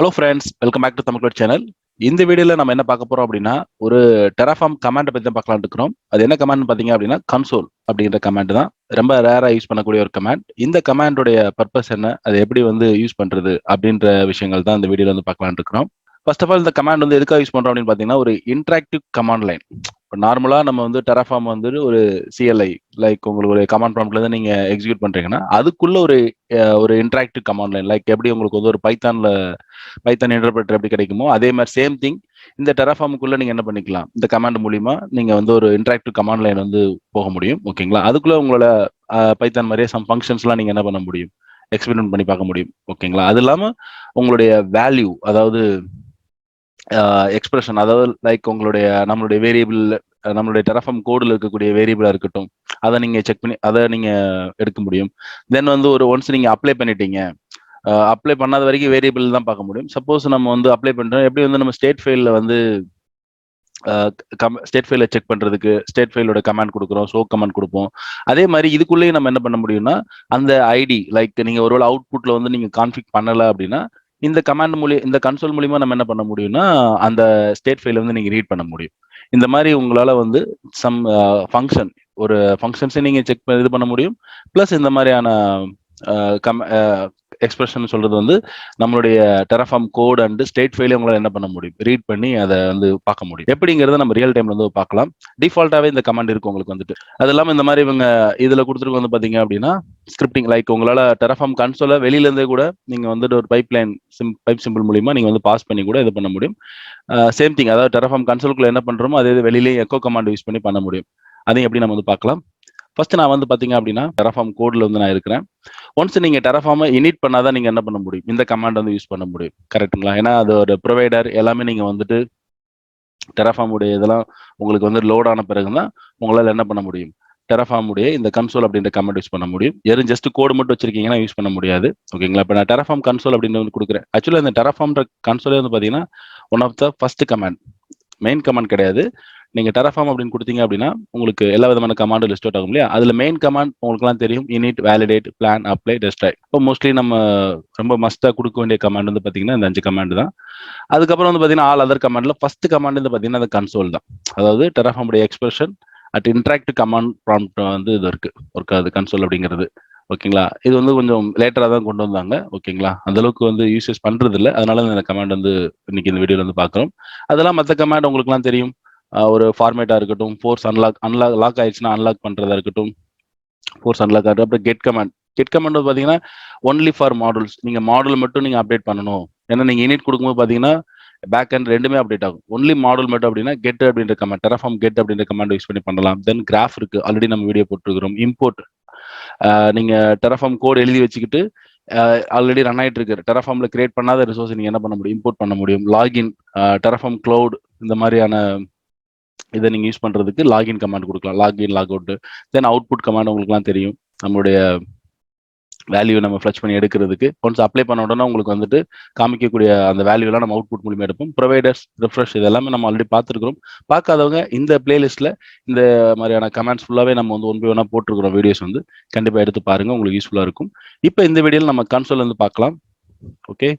Hello friends welcome back to Tamil channel இந்த வீடியோல நம்ம என்ன பார்க்க போறோம் அப்படின்னா ஒரு டெராஃபார்ம் கமாண்ட் பத்தி தான் பார்க்கலாம் இருக்கிறோம். அது என்ன கமாண்ட் பாத்தீங்க அப்படின்னா கன்சோல் அப்படின்ற கமாண்ட் தான். ரொம்ப ரேரா யூஸ் பண்ணக்கூடிய ஒரு கமாண்ட் இந்த கமாண்டோடைய பர்பஸ் என்ன? அது எப்படி வந்து யூஸ் பண்றது? அப்படின்ற விஷயங்கள் தான் இந்த வீடியோல வந்து பார்க்கலாம் இருக்கிறோம். ஃபர்ஸ்ட் ஆஃப் ஆல் இந்த கமாண்ட் வந்து எதுக்காக யூஸ் பண்றோம் அப்படின்னு பாத்தீங்கன்னா ஒரு இன்ட்ராக்டிவ் கமாண்ட் லைன் இப்போ நார்மலாக நம்ம வந்து டெராஃபார்ம் வந்து ஒரு சிஎல்ஐ லைக் உங்களுக்கு ஒரு கமாண்ட் ப்ராம்ப்ட்ல இருந்து நீங்க எக்ஸிக்யூட் பண்றீங்கன்னா அதுக்குள்ள ஒரு ஒரு இன்ட்ராக்டிவ் கமாண்ட் லைன் லைக் எப்படி உங்களுக்கு வந்து ஒரு பைத்தான்ல பைத்தான் இன்டர்பிரட்டர் எப்படி கிடைக்குமோ அதே மாதிரி சேம் திங் இந்த டெராஃபார்முக்குள்ள நீங்க என்ன பண்ணிக்கலாம்? இந்த கமாண்ட் மூலியமா நீங்க வந்து ஒரு இன்ட்ராக்டிவ் கமாண்ட் லைன் வந்து போக முடியும் ஓகேங்களா அதுக்குள்ள உங்களோட பைத்தான் மாதிரியே சம் ஃபங்க்ஷன்ஸ்லாம் நீங்க என்ன பண்ண முடியும்? எக்ஸ்பெரிமெண்ட் பண்ணி பார்க்க முடியும் ஓகேங்களா அது இல்லாம உங்களுடைய வேல்யூ அதாவது எக்ஸ்பிரஷன் அதாவது லைக் உங்களுடைய நம்மளுடைய வேரியபிள் நம்மளுடைய டெரஃபம் கோடில் இருக்கக்கூடிய வேரியபிளாக இருக்கட்டும் அதை நீங்கள் செக் பண்ணி அதை நீங்கள் எடுக்க முடியும். தென் வந்து ஒரு ஒன்ஸ் நீங்கள் அப்ளை பண்ணிட்டீங்க அப்ளை பண்ணாத வரைக்கும் வேரியபிள் தான் பார்க்க முடியும். சப்போஸ் நம்ம வந்து அப்ளை பண்ணுறோம் எப்படி வந்து நம்ம ஸ்டேட் ஃபைல்ல வந்து ஸ்டேட் ஃபைல செக் பண்ணுறதுக்கு ஸ்டேட் ஃபைலோட கமாண்ட் கொடுக்குறோம் ஷோ கமாண்ட் கொடுப்போம். அதே மாதிரி இதுக்குள்ளேயே நம்ம என்ன பண்ண முடியும்னா அந்த ஐடி லைக் நீங்கள் ஒருவேளை அவுட்புட்டில் வந்து நீங்கள் கான்ஃபிக் பண்ணலை அப்படின்னா இந்த கமாண்ட் மூலியம் இந்த கன்சோல் மூலியமா நம்ம என்ன பண்ண முடியும்னா அந்த ஸ்டேட் ஃபைல வந்து நீங்க ரீட் பண்ண முடியும். இந்த மாதிரி உங்களால வந்து சம் ஃபங்க்ஷன் ஒரு ஃபங்க்ஷன்ஸை நீங்க செக் இது பண்ண முடியும். ப்ளஸ் இந்த மாதிரியான கம் எக்ஸ்பிரஷன் சொல்றது வந்து நம்மளுடைய டெரஃபார்ம் கோட் அண்ட் ஸ்டேட் ஃபைலே உங்களால் என்ன பண்ண முடியும்? ரீட் பண்ணி அதை வந்து பார்க்க முடியும். எப்படிங்கிறத நம்ம ரியல் டைம்ல வந்து பார்க்கலாம். டிஃபால்ட்டாவே இந்த கமாண்ட் இருக்கு உங்களுக்கு வந்துட்டு. அது இல்லாமல் இந்த மாதிரி இவங்க இதுல கொடுத்துருக்கு வந்து பாத்தீங்க அப்படின்னா ஸ்கிரிப்டிங் லைக் உங்களால டெரஃபார்ம் கன்சோல வெளியில இருந்தே கூட நீங்க வந்துட்டு ஒரு pipeline sim pipe simple மூலியமா நீங்க வந்து பாஸ் பண்ணி கூட இது பண்ண முடியும். சேம் திங் அதாவது டெரஃபார்ம் கன்சோலுக்குள்ள என்ன பண்றோமோ அதே வெளியிலேயே எக்கோ கமாண்ட் யூஸ் பண்ணி பண்ண முடியும். அதையும் எப்படி நம்ம வந்து பார்க்கலாம்? ஃபர்ஸ்ட் நான் வந்து பாத்தீங்க அப்படின்னா டெரஃபார்ம் கோட்ல வந்து நான் இருக்கிறேன். ஒன்ஸ் நீங்க டெரஃபார்மை இனிட் பண்ணாதான் நீங்க என்ன பண்ண முடியும்? இந்த கமாண்ட் வந்து யூஸ் பண்ண முடியும். கரெக்ட்டுங்களா ஏன்னா அது ஒரு ப்ரொவைடர் எல்லாமே நீங்க வந்துட்டு டெரஃபார்ம் உடைய இதெல்லாம் உங்களுக்கு வந்து லோட் ஆன பிறகு தான் உங்களால் என்ன பண்ண முடியும்? டெரஃபார்ம் உடைய இந்த கன்சோல் அப்படின்ற கமெண்ட் யூஸ் பண்ண முடியும். வெறும் ஜஸ்ட் கோடு மட்டும் வச்சிருக்கீங்கன்னா யூஸ் பண்ண முடியாது. ஓகேங்களா இப்போ நான் டெரஃபார்ம் கன்சோல் அப்படின்னு வந்து கொடுக்குறேன். ஆக்சுவலாக இந்த டெரஃபார்ம்ன்ற கன்சோலே வந்து பார்த்தீங்கன்னா one of the first command main command கிடையாது. நீங்கள் டெரஃபார்ம் அப்படின்னு கொடுத்தீங்க அப்படின்னா உங்களுக்கு எல்லா விதமான கமாண்டு லிஸ்ட் அவுட் ஆகும் இல்லையா? அதில் மெயின் கமாண்ட் உங்களுக்குலாம் தெரியும் init validate plan apply destroy இப்போ மோஸ்ட்லி நம்ம ரொம்ப மஸ்ட்டாக கொடுக்க வேண்டிய கமாண்ட் வந்து பார்த்தீங்கன்னா இந்த அஞ்சு கமாண்ட் தான். அதுக்கப்புறம் வந்து பார்த்தீங்கன்னா ஆல் அதர் கமாண்டில் ஃபஸ்ட் கமாண்ட் வந்து பார்த்தீங்கன்னா அந்த கன்சோல் தான். அதாவது டெரஃபார்ம் உடைய expression at interact command prompt வந்து இது இருக்கு. ஒர்க் அது கன்சோல் அப்படிங்கிறது. ஓகேங்களா இது வந்து கொஞ்சம் லேட்டராக தான் கொண்டு வந்தாங்க. ஓகேங்களா அந்த அளவுக்கு வந்து யூசஸ் பண்ணுறது இல்லை அதனால இந்த கமாண்ட் வந்து இன்னைக்கு இந்த வீடியோவில் வந்து பார்க்குறோம் அதெல்லாம் மற்ற கமாண்ட் உங்களுக்குலாம் தெரியும். ஒரு ஃபார்மேட்டாக இருக்கட்டும் ஃபோர்ஸ் அன்லாக் அன்லாக் லாக் ஆயிடுச்சுன்னா அன்லாக் பண்றதா இருக்கட்டும் ஃபோர்ஸ் அன்லாக் ஆகிட்டு அப்புறம் கெட் கமாண்ட் கெட் கமெண்ட் வந்து பார்த்தீங்கன்னா ஒன்லி ஃபார் மாடல்ஸ் நீங்கள் மாடல் மட்டும் நீங்கள் அப்டேட் பண்ணணும். ஏன்னா நீங்கள் யூனிட் கொடுக்கும்போது பார்த்தீங்கன்னா பேக் அண்ட் ரெண்டுமே அப்டேட் ஆகும். ஒன்லி மாடல் மட்டும் அப்படின்னா கெட் அப்படின்ற கமெண்ட் டெரஃபார்ம் கெட் அப்படின்ற கமெண்ட் யூஸ் பண்ணி பண்ணலாம். தென் கிராஃப் இருக்கு. ஆல்ரெடி நம்ம வீடியோ போட்டுருக்கிறோம். இம்போர்ட் நீங்கள் டெரஃபார்ம் கோட் எழுதி வச்சுக்கிட்டு ஆல்ரெடி ரன் ஆகிட்டு இருக்கு. டெரஃபார்மில் கிரியேட் பண்ணாத ரிசோர்ஸ் நீங்கள் என்ன பண்ண முடியும்? இம்போர்ட் பண்ண முடியும். லாகின் டெரஃபார்ம் க்ளவுட் இந்த மாதிரியான இதை நீங்கள் யூஸ் பண்ணுறதுக்கு லாகின் கமாண்ட் கொடுக்கலாம். Login log out then output command உங்களுக்குலாம் தெரியும் நம்மளுடைய வேல்யூ நம்ம ஃப்ளஷ் பண்ணி எடுக்கிறதுக்கு. ஒன்ஸ் அப்ளை பண்ண உடனே உங்களுக்கு வந்துட்டு காமிக்கக்கூடிய அந்த வேல்யூலாம் நம்ம அவுட்புட் மூலியமாக எடுப்போம். ப்ரொவைடர்ஸ் ரிஃப்ரெஷ் இதெல்லாமே நம்ம ஆல்ரெடி பார்த்துருக்கிறோம். பார்க்காதவங்க இந்த பிளேலிஸ்ட்ல இந்த மாதிரியான கமெண்ட்ஸ் ஃபுல்லாவே நம்ம வந்து ஒன் பை ஒன்றா போட்டிருக்கிறோம் வீடியோஸ் வந்து. கண்டிப்பாக எடுத்து பாருங்க. உங்களுக்கு யூஸ்ஃபுல்லாக இருக்கும். இப்போ இந்த வீடியோவில் நம்ம கன்சோல் வந்து பார்க்கலாம். ஓகே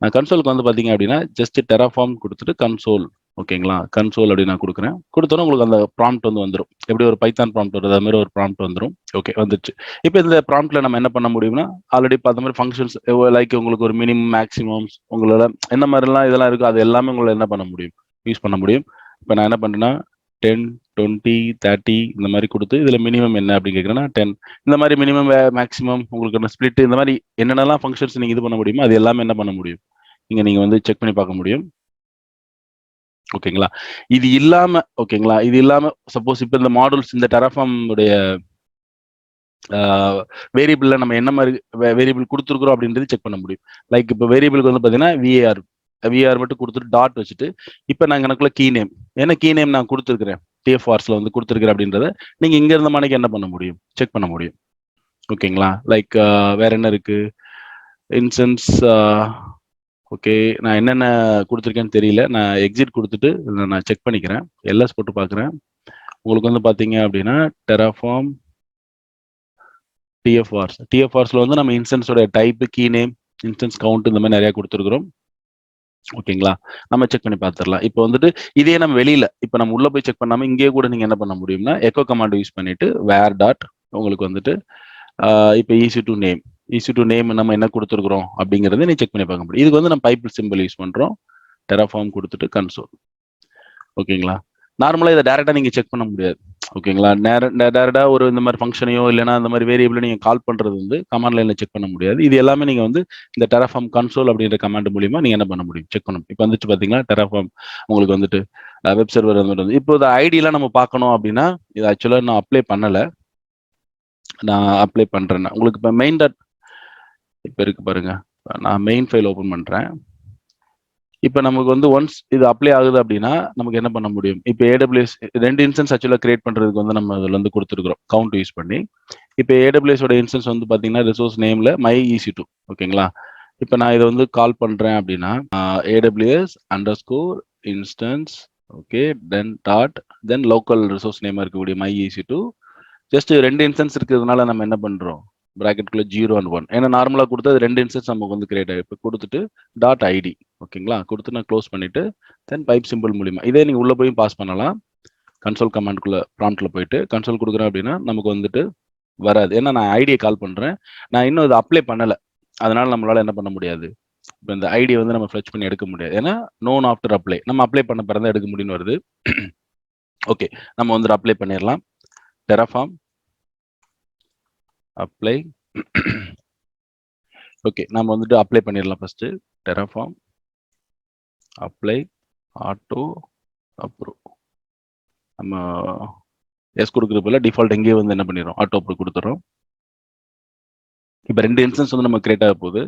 நான் கன்சோலுக்கு வந்து பார்த்தீங்க அப்படின்னா ஜஸ்ட் டெராஃபார்ம் கொடுத்துட்டு கன்சோல் ஓகேங்களா? கன்சோல் அப்படின்னு நான் கொடுக்குறேன். கொடுத்தோன்னே உங்களுக்கு அந்த ப்ராம்ப்ட் வந்து வந்துடும் எப்படி ஒரு பைத்தான் ப்ராம்ப்ட் வருது அது மாதிரி ஒரு ப்ராம்ப்ட் வந்துடும் ஓகே வந்துச்சு இப்போ இந்த ப்ராம்ப்ட்ல நம்ம என்ன பண்ண முடியும்னா ஆல்ரெடி பார்த்த மாதிரி ஃபங்க்ஷன்ஸ் லைக் உங்களுக்கு ஒரு மினிமம் மேக்ஸிமம்ஸ் உங்களோட என்ன மாதிரிலாம் இதெல்லாம் இருக்கோ அது எல்லாமே உங்களை என்ன பண்ண முடியும்? யூஸ் பண்ண முடியும். இப்போ நான் என்ன பண்ணுறேன்னா டென் டுவெண்ட்டி தேர்ட்டி இந்த மாதிரி கொடுத்து இதில் மினிமம் என்ன அப்படின்னு கேட்குறேன்னா டென் இந்த மாதிரி மினிமம் மேக்ஸிமம் உங்களுக்கு என்ன ஸ்பிளிட் இந்த மாதிரி என்னென்னலாம் ஃபங்க்ஷன்ஸ் நீங்கள் இது பண்ண முடியுமோ அது எல்லாமே என்ன பண்ண முடியும்? இங்கே நீங்கள் வந்து செக் பண்ணி பார்க்க முடியும். ஓகேங்களா இது இல்லாம ஓகேங்களா இது இல்லாம சப்போஸ் இப்போ இந்த மாடல்ஸ் இந்த டெராஃபார்ம் உடைய வேரியபிள்ல நம்ம என்ன மாதிரி வேரியபிள் கொடுத்துருக்குறோம் அப்படின்றது செக் பண்ண முடியும். லைக் இப்போ வேரியபிளுக்கு வந்து பார்த்தீங்கன்னா விஏஆர் விஆர் மட்டும் கொடுத்துட்டு டாட் வச்சுட்டு இப்போ நாங்கள் எனக்குள்ள கீ நேம் ஏன்னா கீ நேம் நான் கொடுத்துருக்குறேன்? டிஎஃப்ஆர்ஸ்ல வந்து கொடுத்துருக்கிறேன் அப்படின்றத நீங்க இங்க இருந்த மணிக்கு என்ன பண்ண முடியும்? செக் பண்ண முடியும். ஓகேங்களா லைக் வேற என்ன இருக்கு? இன்சென்ஸ் ஓகே நான் என்னென்ன கொடுத்துருக்கேன்னு தெரியல. நான் எக்ஸிட் கொடுத்துட்டு நான் செக் பண்ணிக்கிறேன். எல்எஸ் போட்டு பார்க்குறேன். உங்களுக்கு வந்து பார்த்தீங்க அப்படின்னா டெராஃபார்ம் டிஎஃப்ஆர்ஸ் டிஎஃப்ஆர்ஸில் வந்து நம்ம இன்ஸ்டன்ஸோட type key name instance count இந்த மாதிரி நிறையா கொடுத்துருக்குறோம். ஓகேங்களா நம்ம செக் பண்ணி பார்த்துடலாம். இப்போ வந்துட்டு இதே நம்ம வெளியில இப்போ நம்ம உள்ள போய் செக் பண்ணாமல் இங்கேயே கூட நீங்கள் என்ன பண்ண முடியும்னா எக்கோ கமாண்ட் யூஸ் பண்ணிட்டு வேர் டாட் உங்களுக்கு வந்துட்டு இப்போ EC two name EC two name நம்ம என்ன கொடுத்துருக்குறோம் அப்படிங்கிறத நீ செக் பண்ணி பார்க்க முடியும். இதுக்கு வந்து நம்ம பைப்பிள் சிம்பிள் யூஸ் பண்ணுறோம் டெராஃபார்ம் கொடுத்துட்டு கன்சோல். ஓகேங்களா? நார்மலாக இதை டேரெக்டாக நீங்கள் செக் பண்ண முடியாது. ஓகேங்களா? டேரக்டாக ஒரு இந்த மாதிரி ஃபங்க்ஷனையோ இல்லைனா அந்த மாதிரி வேரியபிளோ நீங்கள் கால் பண்ணுறது வந்து கமாண்ட் லைனில் செக் பண்ண முடியாது. இது எல்லாமே நீங்கள் வந்து இந்த டெராஃபார்ம் கன்சோல் அப்படின்ற கமாண்ட் மூலியமா நீங்கள் என்ன பண்ண முடியும்? செக் பண்ண முடியும். இப்போ வந்துட்டு பார்த்தீங்கன்னா டெராஃபார்ம் உங்களுக்கு வந்துட்டு வெப் சர்வர் வந்து இப்போ இந்த ஐடியெலாம் நம்ம பார்க்கணும் அப்படின்னா இது ஆக்சுவலாக நான் அப்ளை பண்ணலை. நான் அப்ளை பண்ணுறேன்னா உங்களுக்கு இப்போ மெயின் டாட் இப்போ இருக்கு பாருங்க. நான் மெயின் ஃபைல் ஓப்பன் பண்றேன். இப்போ நமக்கு வந்து ஒன்ஸ் இது அப்ளை ஆகுது அப்படின்னா நமக்கு என்ன பண்ண முடியும்? இப்போ ஏடபிள்யூஎஸ் ரெண்டு இன்ஸ்டன்ஸ் ஆக்சுவலாக கிரியேட் பண்ணுறதுக்கு வந்து நம்ம அதில் வந்து கொடுத்துருக்குறோம். கவுண்ட் யூஸ் பண்ணி. இப்போ ஏடபிள்யூஎஸோட ஓட இன்ஸ்டன்ஸ் வந்து பார்த்தீங்கன்னா ரிசோர்ஸ் நேம்ல மை ஈசி டூ ஓகேங்களா இப்போ நான் இதை வந்து கால் பண்ணுறேன் அப்படின்னா AWS underscore instance okay then dot then local resource name இருக்கக்கூடிய மை ஈசி டூ ஜஸ்ட் ரெண்டு இன்ஸ்டன்ஸ் இருக்கிறதுனால நம்ம என்ன பண்ணுறோம் ப்ராக்கெட்டுக்குள்ள ஜீரோ அண்ட் ஒன் ஏன்னா நார்மலாக கொடுத்தது ரெண்டு இன்ஸ்டன்ஸ் நமக்கு வந்து கிரியேட் ஆகி இப்போ கொடுத்துட்டு டாட் ஐடி ஓகேங்களா? கொடுத்து நான் க்ளோஸ் பண்ணிவிட்டு தென் பைப் சிம்பிள் மூலிமா இதே நீங்கள் உள்ளே போய் பாஸ் பண்ணலாம். கன்சோல் கமாண்ட்குள்ளே ப்ராம்ப்ட்ல போயிட்டு கன்சோல் கொடுக்குறேன் அப்படின்னா நமக்கு வந்துட்டு வராது. ஏன்னா நான் ஐடியை கால் பண்ணுறேன் நான் இன்னும் இது அப்ளை பண்ணலை. அதனால் நம்மளால் என்ன பண்ண முடியாது? இப்போ இந்த ஐடியை வந்து நம்ம ஃப்ளெச் பண்ணி எடுக்க முடியாது. ஏன்னா நோன் ஆஃப்டர் அப்ளை நம்ம அப்ளை பண்ண பிறந்தான் எடுக்க முடியும்னு வருது. ஓகே நம்ம வந்துட்டு அப்ளை பண்ணிடலாம். டெராஃபார்ம் அப்ளை ஓகே நம்ம வந்துட்டு அப்ளை பண்ணிடலாம் first Terraform apply auto approve நம்ம எஸ் கொடுக்குறப்பல டிஃபால்ட் எங்கேயே வந்து என்ன பண்ணிடுறோம்? ஆட்டோ அப்ரூவ் கொடுத்துறோம் இப்போ ரெண்டு இன்ஸ்டன்ஸ் வந்து நம்ம கிரியேட் ஆக போகுது.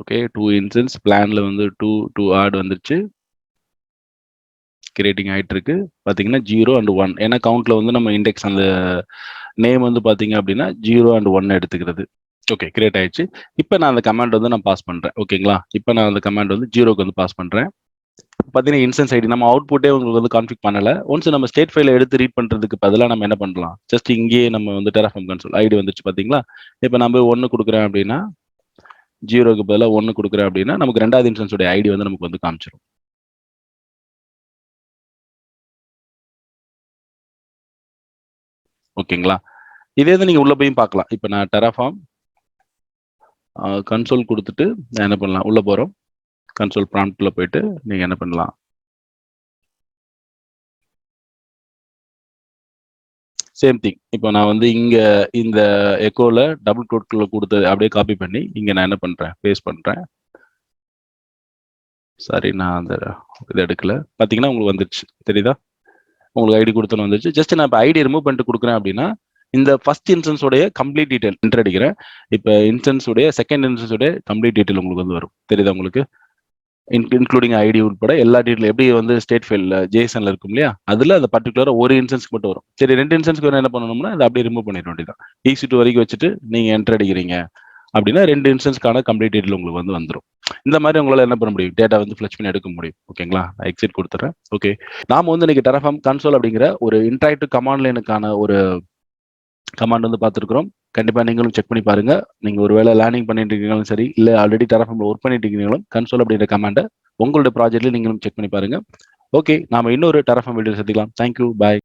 ஓகே டூ இன்சன்ஸ் பிளான்ல வந்து டூ டூ ஆட் வந்துருச்சு. கிரியேட்டிங் ஆகிட்டு இருக்கு. பார்த்தீங்கன்னா ஜீரோ அண்ட் ஒன் ஏன்னா கவுண்ட்ல வந்து நம்ம இண்டெக்ஸ் அந்த நேம் வந்து பார்த்தீங்க அப்படின்னா ஜீரோ அண்ட் ஒன் எடுத்துக்கிறது. ஓகே கிரியேட் ஆயிடுச்சு. இப்போ நான் அந்த கமாண்ட் வந்து நான் பாஸ் பண்ணுறேன் ஓகேங்களா இப்போ நான் அந்த கமாண்ட் வந்து ஜீரோக்கு வந்து பாஸ் பண்ணுறேன் பார்த்தீங்கன்னா இன்சன்ஸ் ஐடி நம்ம அவுட்புட்டே உங்களுக்கு வந்து கான்ஃபிக் பண்ணல. ஒன்ஸ் நம்ம ஸ்டேட் ஃபைல எடுத்து ரீட் பண்ணுறதுக்கு பதிலாக நம்ம என்ன பண்ணலாம்? ஜஸ்ட் இங்கேயே நம்ம வந்து டெராஃபார்ம் கன்சோல் ஐடி வந்துச்சு பார்த்தீங்களா இப்போ நான் போய் ஒன்று கொடுக்குறேன் அப்படின்னா ஜீரோக்கு பதிலாக ஒன்று கொடுக்குறேன் அப்படின்னா நமக்கு ரெண்டாவது இன்சூரன்ஸோட ஐடி வந்து நமக்கு வந்து காமிச்சிடும் ஓகேங்களா? இதே தான் நீங்கள் உள்ள போய் பார்க்கலாம். இப்போ நான் டெராஃபார்ம் கன்சோல் கொடுத்துட்டு என்ன பண்ணலாம்? உள்ள போகிறோம் கன்சோல் ப்ராம்ப்ட்ல போயிட்டு நீங்கள் என்ன பண்ணலாம்? சேம் திங் இப்போ நான் வந்து இங்க இந்த எக்கோல டபுள் கோட்குள்ள கொடுத்து அப்படியே காப்பி பண்ணி இங்க நான் என்ன பண்றேன்? பேஸ்ட் பண்றேன். சாரி நான் அந்த இது எடுக்கல. பாத்தீங்கன்னா உங்களுக்கு வந்துருச்சு. தெரியுதா? உங்களுக்கு ஐடி கொடுத்தோன்னு வந்துருச்சு. ஜஸ்ட் நான் இப்போ ஐடி ரிமூவ் பண்ணிட்டு கொடுக்குறேன் அப்படின்னா இந்த ஃபர்ஸ்ட் இன்ஸ்டன்ஸோடைய கம்ப்ளீட் டீட்டெயில் என்டர் அடிக்கிறேன். இப்போ இன்ஸ்டன்ஸோடைய செகண்ட் இன்ஸ்டன்ஸோடைய கம்ப்ளீட் டீட்டெயில் உங்களுக்கு வந்து வரும். தெரியுதா உங்களுக்கு? இன்க்ளூடிங் ஐடி உட்பட எல்லா டீட்டெயிலும் எப்படி வந்து ஸ்டேட் ஃபைல் ஜேசன்ல இருக்கும் இல்லையா? அதுல அந்த பர்டிகுலரா ஒரு இன்சன்ஸ்க்கு மட்டும் வரும். சரி ரெண்டு இன்சன்ஸ்க்கு என்ன பண்ணணும்னா அதை அப்படியே ரிமூவ் பண்ணிட வேண்டியதான் ஈசி டூ வரைக்கும் வச்சுட்டு நீங்க என்டர் அடிக்கிறீங்க. அப்படின்னா ரெண்டு இன்சன்ஸ்க்கான கம்ப்ளீட் டீட்டெயில் உங்களுக்கு வந்து வந்துடும் இந்த மாதிரி உங்களால் என்ன பண்ண முடியும்? டேட்டா வந்து ஃபிளச் பண்ணி எடுக்க முடியும். ஓகேங்களா நான் எக்ஸிட் கொடுத்துறேன். ஓகே நாம வந்து இன்னைக்கு டெரஃபார்ம் கன்சோல் அப்படிங்கிற ஒரு இன்ட்ராக்டிவ் கமாண்ட் லைனுக்கான ஒரு கமாண்ட் வந்து பார்த்துருக்குறோம். கண்டிப்பா நீங்களும் செக் பண்ணி பாருங்க. நீங்க ஒருவேளை லேர்னிங் பண்ணிட்டு இருக்கீங்களும் சரி இல்ல ஆல்ரெடி டெராஃபார்ம்ல ஒர்க் பண்ணிட்டு இருக்கீங்களும் கன்சோல் அப்படின்ற கமாண்டை உங்களோட ப்ராஜெக்ட்ல நீங்களும் செக் பண்ணி பாருங்க. ஓகே நாம இன்னொரு டெராஃபார்ம் வீடியோ சந்திக்கலாம். Thank you bye